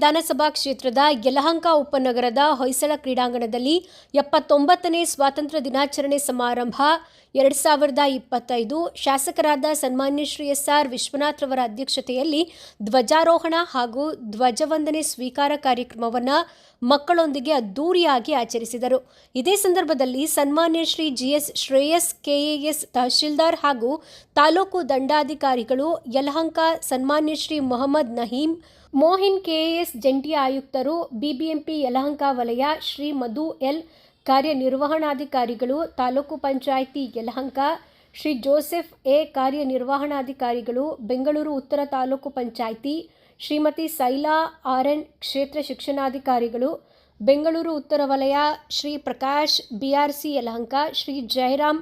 ವಿಧಾನಸಭಾ ಕ್ಷೇತ್ರದ ಯಲಹಂಕ ಉಪನಗರದ ಹೊಯ್ಸಳ ಕ್ರೀಡಾಂಗಣದಲ್ಲಿ ಎಪ್ಪತ್ತೊಂಬತ್ತನೇ ಸ್ವಾತಂತ್ರ್ಯ ದಿನಾಚರಣೆ ಸಮಾರಂಭ ಎರಡು ಸಾವಿರದ ಇಪ್ಪತ್ತೈದು. ಶಾಸಕರಾದ ಸನ್ಮಾನ್ಯ ಶ್ರೀ ಎಸ್ ಆರ್ ವಿಶ್ವನಾಥ್ ರವರ ಅಧ್ಯಕ್ಷತೆಯಲ್ಲಿ ಧ್ವಜಾರೋಹಣ ಹಾಗೂ ಧ್ವಜವಂದನೆ ಸ್ವೀಕಾರ ಕಾರ್ಯಕ್ರಮವನ್ನು ಮಕ್ಕಳೊಂದಿಗೆ ಅದ್ದೂರಿಯಾಗಿ ಆಚರಿಸಿದರು. ಇದೇ ಸಂದರ್ಭದಲ್ಲಿ ಸನ್ಮಾನ್ಯ ಶ್ರೀ ಜಿಎಸ್ ಶ್ರೇಯಸ್ ಕೆಎಎಸ್ ತಹಶೀಲ್ದಾರ್ ಹಾಗೂ ತಾಲೂಕು ದಂಡಾಧಿಕಾರಿಗಳು ಯಲಹಂಕ ಸನ್ಮಾನ್ಯ ಶ್ರೀ ಮೊಹಮ್ಮದ್ ನಹೀಂ ಮೋಹಿನ್ ಕೆಎಎಸ್ ಜಂಟಿ ಆಯುಕ್ತರು, ಬಿಬಿಎಂಪಿ ಯಲಹಂಕ ವಲಯ ಶ್ರೀ ಮಧು ಎಲ್ ಕಾರ್ಯನಿರ್ವಹಣಾಧಿಕಾರಿಗಳು, ತಾಲೂಕು ಪಂಚಾಯಿತಿ ಯಲಹಂಕ ಶ್ರೀ ಜೋಸೆಫ್ ಎ ಕಾರ್ಯನಿರ್ವಹಣಾಧಿಕಾರಿಗಳು, ಬೆಂಗಳೂರು ಉತ್ತರ ತಾಲೂಕು ಪಂಚಾಯಿತಿ ಶ್ರೀಮತಿ ಸೈಲಾ ಆರ್ ಎನ್ ಕ್ಷೇತ್ರ ಶಿಕ್ಷಣಾಧಿಕಾರಿಗಳು, ಬೆಂಗಳೂರು ಉತ್ತರ ವಲಯ ಶ್ರೀ ಪ್ರಕಾಶ್ ಬಿಆರ್ಸಿ ಯಲಹಂಕ ಶ್ರೀ ಜಯರಾಮ್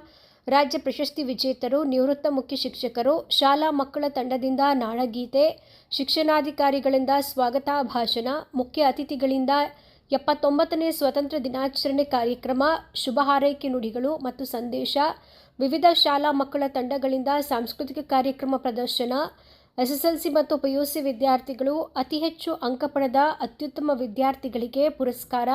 ರಾಜ್ಯ ಪ್ರಶಸ್ತಿ ವಿಜೇತರು, ನಿವೃತ್ತ ಮುಖ್ಯ ಶಿಕ್ಷಕರು, ಶಾಲಾ ಮಕ್ಕಳ ತಂಡದಿಂದ ನಾಡಗೀತೆ, ಶಿಕ್ಷಣಾಧಿಕಾರಿಗಳಿಂದ ಸ್ವಾಗತ, ಭಾಷಣ, ಮುಖ್ಯ ಅತಿಥಿಗಳಿಂದ ಎಪ್ಪತ್ತೊಂಬತ್ತನೇ ಸ್ವತಂತ್ರ ದಿನಾಚರಣೆ ಕಾರ್ಯಕ್ರಮ, ಶುಭ ಹಾರೈಕೆ ನುಡಿಗಳು ಮತ್ತು ಸಂದೇಶ, ವಿವಿಧ ಶಾಲಾ ಮಕ್ಕಳ ತಂಡಗಳಿಂದ ಸಾಂಸ್ಕೃತಿಕ ಕಾರ್ಯಕ್ರಮ ಪ್ರದರ್ಶನ, ಎಸ್ಎಸ್ಎಲ್ಸಿ ಮತ್ತು ಪಿಯುಸಿ ವಿದ್ಯಾರ್ಥಿಗಳು, ಅತಿ ಹೆಚ್ಚು ಅಂಕ ಪಡೆದ ಅತ್ಯುತ್ತಮ ವಿದ್ಯಾರ್ಥಿಗಳಿಗೆ ಪುರಸ್ಕಾರ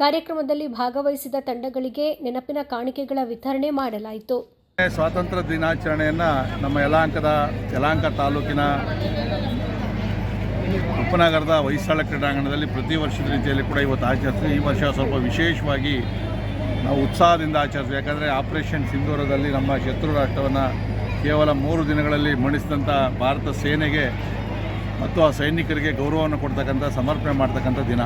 ಕಾರ್ಯಕ್ರಮದಲ್ಲಿ ಭಾಗವಹಿಸಿದ ತಂಡಗಳಿಗೆ ನೆನಪಿನ ಕಾಣಿಕೆಗಳ ವಿತರಣೆ ಮಾಡಲಾಯಿತು. ಸ್ವಾತಂತ್ರ್ಯ ದಿನಾಚರಣೆಯನ್ನು ನಮ್ಮ ಯಲಾಂಕದ ಯಲಹಂಕ ತಾಲೂಕಿನ ಉಪನಗರದ ಹೊಯ್ಸಾಳ ಕ್ರೀಡಾಂಗಣದಲ್ಲಿ ಪ್ರತಿ ವರ್ಷದ ರೀತಿಯಲ್ಲಿ ಕೂಡ ಇವತ್ತು ಆಚರಿಸ್ತೀವಿ. ಈ ವರ್ಷ ಸ್ವಲ್ಪ ವಿಶೇಷವಾಗಿ ನಾವು ಉತ್ಸಾಹದಿಂದ ಆಚರಿಸ್ತೀವಿ. ಯಾಕಂದರೆ ಆಪರೇಷನ್ ಸಿಂಧೂರದಲ್ಲಿ ನಮ್ಮ ಶತ್ರು ರಾಷ್ಟ್ರವನ್ನು ಕೇವಲ ಮೂರು ದಿನಗಳಲ್ಲಿ ಮಣಿಸಿದಂಥ ಭಾರತ ಸೇನೆಗೆ ಮತ್ತು ಆ ಸೈನಿಕರಿಗೆ ಗೌರವವನ್ನು ಕೊಡ್ತಕ್ಕಂಥ, ಸಮರ್ಪಣೆ ಮಾಡ್ತಕ್ಕಂಥ ದಿನ.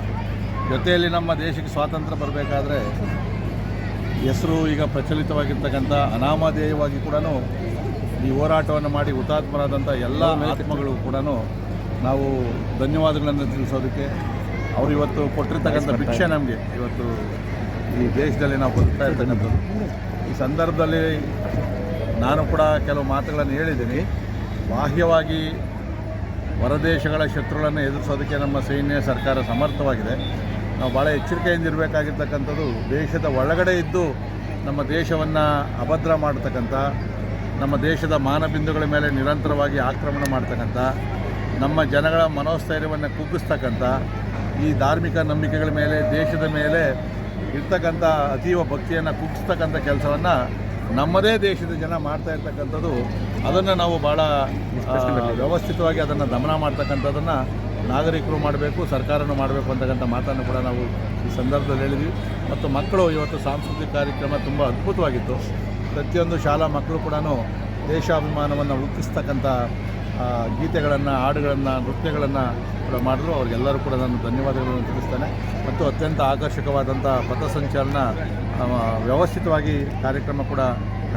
ಜೊತೆಯಲ್ಲಿ ನಮ್ಮ ದೇಶಕ್ಕೆ ಸ್ವಾತಂತ್ರ್ಯ ಬರಬೇಕಾದ್ರೆ ಹೆಸರು ಈಗ ಪ್ರಚಲಿತವಾಗಿರ್ತಕ್ಕಂಥ ಅನಾಮಧೇಯವಾಗಿ ಕೂಡ ಈ ಹೋರಾಟವನ್ನು ಮಾಡಿ ಹುತಾತ್ಮರಾದಂಥ ಎಲ್ಲ ಆತ್ಮಗಳು ಕೂಡ ನಾವು ಧನ್ಯವಾದಗಳನ್ನು ತಿಳಿಸೋದಕ್ಕೆ ಅವರು ಇವತ್ತು ಕೊಟ್ಟಿರ್ತಕ್ಕಂಥ ಭಿಕ್ಷೆ ನಮಗೆ. ಇವತ್ತು ಈ ದೇಶದಲ್ಲಿ ನಾವು ಬದುಕ್ತಾ ಇರ್ತಕ್ಕಂಥದ್ದು. ಈ ಸಂದರ್ಭದಲ್ಲಿ ನಾನು ಕೂಡ ಕೆಲವು ಮಾತುಗಳನ್ನು ಹೇಳಿದ್ದೀನಿ. ಬಾಹ್ಯವಾಗಿ ಹೊರದೇಶಗಳ ಶತ್ರುಗಳನ್ನು ಎದುರಿಸೋದಕ್ಕೆ ನಮ್ಮ ಸೈನ್ಯ ಸರ್ಕಾರ ಸಮರ್ಥವಾಗಿದೆ. ನಾವು ಭಾಳ ಎಚ್ಚರಿಕೆಯಿಂದ ಇರಬೇಕಾಗಿರ್ತಕ್ಕಂಥದ್ದು, ದೇಶದ ಒಳಗಡೆ ಇದ್ದು ನಮ್ಮ ದೇಶವನ್ನು ಅಭದ್ರ ಮಾಡತಕ್ಕಂಥ, ನಮ್ಮ ದೇಶದ ಮಾನಬಿಂದುಗಳ ಮೇಲೆ ನಿರಂತರವಾಗಿ ಆಕ್ರಮಣ ಮಾಡ್ತಕ್ಕಂಥ, ನಮ್ಮ ಜನಗಳ ಮನೋಸ್ಥೈರ್ಯವನ್ನು ಕುಗ್ಗಿಸ್ತಕ್ಕಂಥ, ಈ ಧಾರ್ಮಿಕ ನಂಬಿಕೆಗಳ ಮೇಲೆ, ದೇಶದ ಮೇಲೆ ಇರ್ತಕ್ಕಂಥ ಅತೀವ ಭಕ್ತಿಯನ್ನು ಕುಗ್ಗಿಸ್ತಕ್ಕಂಥ ಕೆಲಸವನ್ನು ನಮ್ಮದೇ ದೇಶದ ಜನ ಮಾಡ್ತಾ ಇರ್ತಕ್ಕಂಥದ್ದು, ಅದನ್ನು ನಾವು ಭಾಳ ವ್ಯವಸ್ಥಿತವಾಗಿ ಅದನ್ನು ದಮನ ಮಾಡ್ತಕ್ಕಂಥದ್ದನ್ನು ನಾಗರಿಕರು ಮಾಡಬೇಕು, ಸರ್ಕಾರನೂ ಮಾಡಬೇಕು ಅಂತಕ್ಕಂಥ ಮಾತನ್ನು ಕೂಡ ನಾವು ಈ ಸಂದರ್ಭದಲ್ಲಿ ಹೇಳಿದ್ವಿ. ಮತ್ತು ಮಕ್ಕಳು ಇವತ್ತು ಸಾಂಸ್ಕೃತಿಕ ಕಾರ್ಯಕ್ರಮ ತುಂಬ ಅದ್ಭುತವಾಗಿತ್ತು. ಪ್ರತಿಯೊಂದು ಶಾಲಾ ಮಕ್ಕಳು ಕೂಡ ದೇಶಾಭಿಮಾನವನ್ನು ಉಕ್ಕಿಸ್ತಕ್ಕಂಥ ಗೀತೆಗಳನ್ನು, ಹಾಡುಗಳನ್ನು, ನೃತ್ಯಗಳನ್ನು ಕೂಡ ಮಾಡಿದ್ರು. ಅವ್ರಿಗೆಲ್ಲರೂ ಕೂಡ ನಾನು ಧನ್ಯವಾದಗಳನ್ನು ತಿಳಿಸ್ತೇನೆ. ಮತ್ತು ಅತ್ಯಂತ ಆಕರ್ಷಕವಾದಂಥ ಪಥಸಂಚಲನ ವ್ಯವಸ್ಥಿತವಾಗಿ ಕಾರ್ಯಕ್ರಮ ಕೂಡ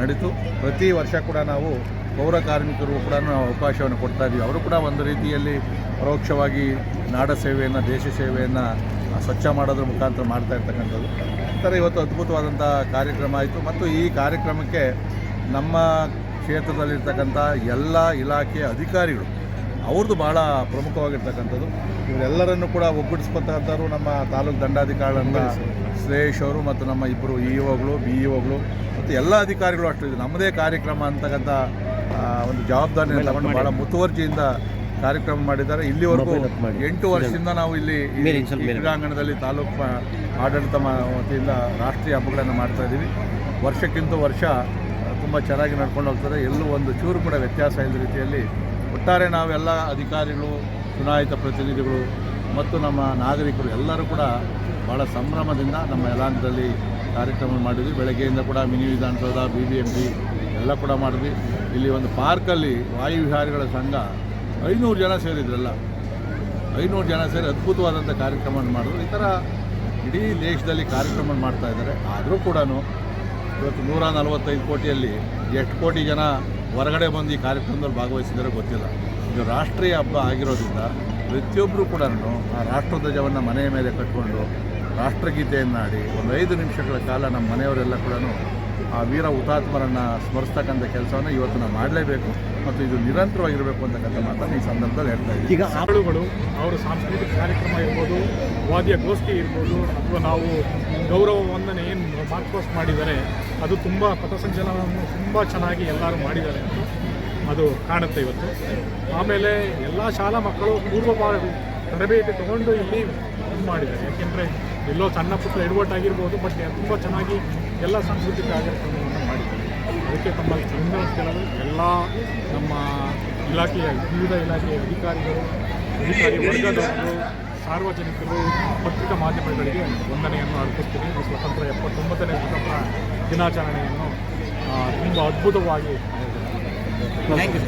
ನಡೀತು. ಪ್ರತಿ ವರ್ಷ ಕೂಡ ನಾವು ಪೌರ ಕಾರ್ಮಿಕರು ಕೂಡ ನಾವು ಅವಕಾಶವನ್ನು ಕೊಡ್ತಾ ಇದ್ದೀವಿ ಅವರು ಕೂಡ ಒಂದು ರೀತಿಯಲ್ಲಿ ಪರೋಕ್ಷವಾಗಿ ನಾಡ ಸೇವೆಯನ್ನು, ದೇಶ ಸೇವೆಯನ್ನು ಸ್ವಚ್ಛ ಮಾಡೋದ್ರ ಮುಖಾಂತರ ಮಾಡ್ತಾ ಇರ್ತಕ್ಕಂಥದ್ದು. ಈ ಇವತ್ತು ಅದ್ಭುತವಾದಂಥ ಕಾರ್ಯಕ್ರಮ ಆಯಿತು. ಮತ್ತು ಈ ಕಾರ್ಯಕ್ರಮಕ್ಕೆ ನಮ್ಮ ಕ್ಷೇತ್ರದಲ್ಲಿರ್ತಕ್ಕಂಥ ಎಲ್ಲ ಇಲಾಖೆಯ ಅಧಿಕಾರಿಗಳು ಅವ್ರದ್ದು ಭಾಳ ಪ್ರಮುಖವಾಗಿರ್ತಕ್ಕಂಥದ್ದು. ಇವರೆಲ್ಲರನ್ನು ಕೂಡ ಒಗ್ಗೂಡಿಸ್ಕೊತಕ್ಕಂಥವ್ರು ನಮ್ಮ ತಾಲೂಕು ದಂಡಾಧಿಕಾರಿಗಳನ್ನ ಶ್ರೇಯಶ್ ಅವರು ಮತ್ತು ನಮ್ಮ ಇಬ್ಬರು ಇ ಒಗಳು ಬಿ ಇ ಒಗಳು ಮತ್ತು ಎಲ್ಲ ಅಧಿಕಾರಿಗಳು ಅಷ್ಟು. ಇದೆ ನಮ್ಮದೇ ಕಾರ್ಯಕ್ರಮ ಅಂತಕ್ಕಂಥ ಒಂದು ಜವಾಬ್ದಾರಿಯನ್ನು ತಗೊಂಡು ಭಾಳ ಮುತುವರ್ಜಿಯಿಂದ ಕಾರ್ಯಕ್ರಮ ಮಾಡಿದ್ದಾರೆ. ಇಲ್ಲಿವರೆಗೂ ಎಂಟು ವರ್ಷದಿಂದ ನಾವು ಇಲ್ಲಿ ಕ್ರೀಡಾಂಗಣದಲ್ಲಿ ತಾಲೂಕು ಆಡಳಿತ ವತಿಯಿಂದ ರಾಷ್ಟ್ರೀಯ ಹಬ್ಬಗಳನ್ನು ಮಾಡ್ತಾ ಇದ್ದೀವಿ. ವರ್ಷಕ್ಕಿಂತ ವರ್ಷ ತುಂಬ ಚೆನ್ನಾಗಿ ನಡ್ಕೊಂಡು ಹೋಗ್ತಾರೆ ಎಲ್ಲೂ ಒಂದು ಚೂರು ಕೂಡ ವ್ಯತ್ಯಾಸ ಇಲ್ಲದ ರೀತಿಯಲ್ಲಿ ಒಟ್ಟಾರೆ ನಾವೆಲ್ಲ ಅಧಿಕಾರಿಗಳು, ಚುನಾಯಿತ ಪ್ರತಿನಿಧಿಗಳು ಮತ್ತು ನಮ್ಮ ನಾಗರಿಕರು ಎಲ್ಲರೂ ಕೂಡ ಭಾಳ ಸಂಭ್ರಮದಿಂದ ನಮ್ಮ ಎಲ್ಲಾಂತದಲ್ಲಿ ಕಾರ್ಯಕ್ರಮ ಮಾಡಿದ್ವಿ. ಬೆಳಗ್ಗೆಯಿಂದ ಕೂಡ mini Vidhana Soudha B B M P ಎಲ್ಲ ಕೂಡ ಮಾಡಿದ್ವಿ. ಇಲ್ಲಿ ಒಂದು ಪಾರ್ಕಲ್ಲಿ ವಾಯುವಿಹಾರಿಗಳ ಸಂಘ ಐನೂರು ಜನ ಸೇರಿದ್ರಲ್ಲ ಐನೂರು ಜನ ಸೇರಿ ಅದ್ಭುತವಾದಂಥ ಕಾರ್ಯಕ್ರಮವನ್ನು ಮಾಡಿದ್ರು. ಈ ಥರ ಇಡೀ ದೇಶದಲ್ಲಿ ಕಾರ್ಯಕ್ರಮ ಮಾಡ್ತಾ ಇದ್ದಾರೆ. ಆದರೂ ಕೂಡ ಇವತ್ತು ನೂರ ನಲವತ್ತೈದು ಕೋಟಿಯಲ್ಲಿ ಎಷ್ಟು ಕೋಟಿ ಜನ ಹೊರಗಡೆ ಬಂದು ಈ ಕಾರ್ಯಕ್ರಮದಲ್ಲಿ ಭಾಗವಹಿಸಿದರೆ ಗೊತ್ತಿಲ್ಲ. ಇದು ರಾಷ್ಟ್ರೀಯ ಹಬ್ಬ ಆಗಿರೋದ್ರಿಂದ ಪ್ರತಿಯೊಬ್ಬರು ಕೂಡ ಆ ರಾಷ್ಟ್ರಧ್ವಜವನ್ನು ಮನೆಯ ಮೇಲೆ ಕಟ್ಕೊಂಡು ರಾಷ್ಟ್ರಗೀತೆಯನ್ನಾಡಿ ಒಂದು ಐದು ನಿಮಿಷಗಳ ಕಾಲ ನಮ್ಮ ಮನೆಯವರೆಲ್ಲ ಕೂಡ ಆ ವೀರ ಹುತಾತ್ಮರನ್ನು ಸ್ಮರಿಸ್ತಕ್ಕಂಥ ಕೆಲಸವನ್ನು ಇವತ್ತು ನಾವು ಮಾಡಲೇಬೇಕು ಮತ್ತು ಇದು ನಿರಂತರವಾಗಿರಬೇಕು ಅಂತಕ್ಕಂಥ ಮಾತನ್ನು ಈ ಸಂದರ್ಭದಲ್ಲಿ ಹೇಳ್ತಾ ಇದ್ದೀವಿ ಈಗ ಆಳುಗಳು ಅವರ ಸಾಂಸ್ಕೃತಿಕ ಕಾರ್ಯಕ್ರಮ ಇರ್ಬೋದು ವಾದ್ಯ ಗೋಷ್ಠಿ ಇರ್ಬೋದು ಅಥವಾ ನಾವು ಗೌರವ ವಂದನೆ ಏನು ಮಾರ್ಕ್ ಮಾಡಿದರೆ ಮಾಡಿದ್ದಾರೆ ಅದು ತುಂಬ ಪಥಸಂಚಲನವನ್ನು ತುಂಬ ಚೆನ್ನಾಗಿ ಎಲ್ಲರೂ ಮಾಡಿದ್ದಾರೆ ಅಂತ ಅದು ಕಾಣುತ್ತೆ ಇವತ್ತು. ಆಮೇಲೆ ಎಲ್ಲ ಶಾಲಾ ಮಕ್ಕಳು ಪೂರ್ವ ತರಬೇತಿ ತಗೊಂಡು ಇಲ್ಲಿ ಮಾಡಿದ್ದಾರೆ. ಯಾಕೆಂದರೆ ಎಲ್ಲೋ ಸಣ್ಣ ಪುಟ್ಟ ಎಡವಟ್ಟಾಗಿರ್ಬೋದು ಬಟ್ ತುಂಬ ಚೆನ್ನಾಗಿ ಎಲ್ಲ ಸಾಂಸ್ಕೃತಿಕ ಕಾರ್ಯಕ್ರಮವನ್ನು ಮಾಡಿದ್ದಾರೆ. ಅದಕ್ಕೆ ತಮ್ಮ ಚಂದನ ಕೇಳಲು ಎಲ್ಲ ನಮ್ಮ ಇಲಾಖೆಯ, ವಿವಿಧ ಇಲಾಖೆಯ ಅಧಿಕಾರಿಗಳು, ಅಧಿಕಾರಿ ವರ್ಗದವರು, ಸಾರ್ವಜನಿಕರು, ಪತ್ರಿಕಾ ಮಾಧ್ಯಮಗಳಿಗೆ ವಂದನೆಯನ್ನು ಅರ್ಪಿಸ್ತೀನಿ. ಈ ಸ್ವತಂತ್ರ ಎಪ್ಪತ್ತೊಂಬತ್ತನೇ ಸ್ವತಂತ್ರ ದಿನಾಚರಣೆಯನ್ನು ತುಂಬ ಅದ್ಭುತವಾಗಿ ಥ್ಯಾಂಕ್ ಯು